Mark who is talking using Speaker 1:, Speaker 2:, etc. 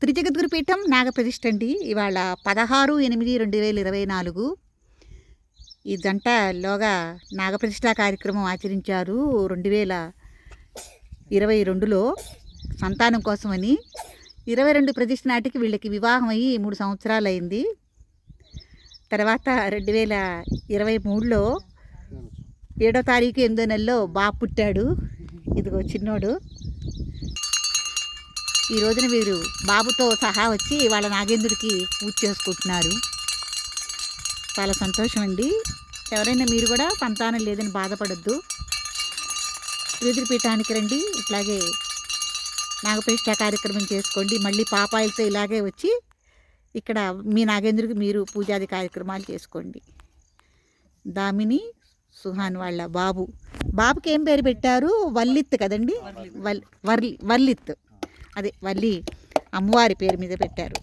Speaker 1: త్రిజగద్గురు పీఠం నాగప్రతిష్ఠ అండి ఇవాళ పదహారు ఎనిమిది రెండు వేల ఇరవై నాలుగు. ఈ జంటలోగా నాగప్రతిష్ఠ కార్యక్రమం ఆచరించారు. రెండు వేల ఇరవై రెండులో సంతానం కోసమని. ఇరవై రెండు ప్రతిష్ఠ నాటికి వీళ్ళకి వివాహం అయ్యి మూడు సంవత్సరాలు అయింది తర్వాత రెండు వేల ఇరవై మూడులో ఏడో తారీఖు ఎనిమిదో నెలలో బాబు పుట్టాడు. ఇదిగో చిన్నోడు. ఈ రోజున వీరు బాబుతో సహా వచ్చి వాళ్ళ నాగేంద్రుడికి పూజ చేసుకుంటున్నారు. చాలా సంతోషం అండి ఎవరైనా మీరు కూడా సంతానం లేదని బాధపడద్దు. పీఠానికి రండి. ఇట్లాగే నాగప్రతిష్ఠ కార్యక్రమం చేసుకోండి. మళ్ళీ పాపాయిలతో ఇలాగే వచ్చి ఇక్కడ మీ నాగేంద్రుడికి మీరు పూజాది కార్యక్రమాలు చేసుకోండి. దామిని సుహాన్ వాళ్ళ బాబు. బాబుకి ఏం పేరు పెట్టారు? వల్లిత్ కదండి? వల్ వర్లి వర్లిత్ అదే వల్లి అమ్మవారి పేరు మీద పెట్టారు.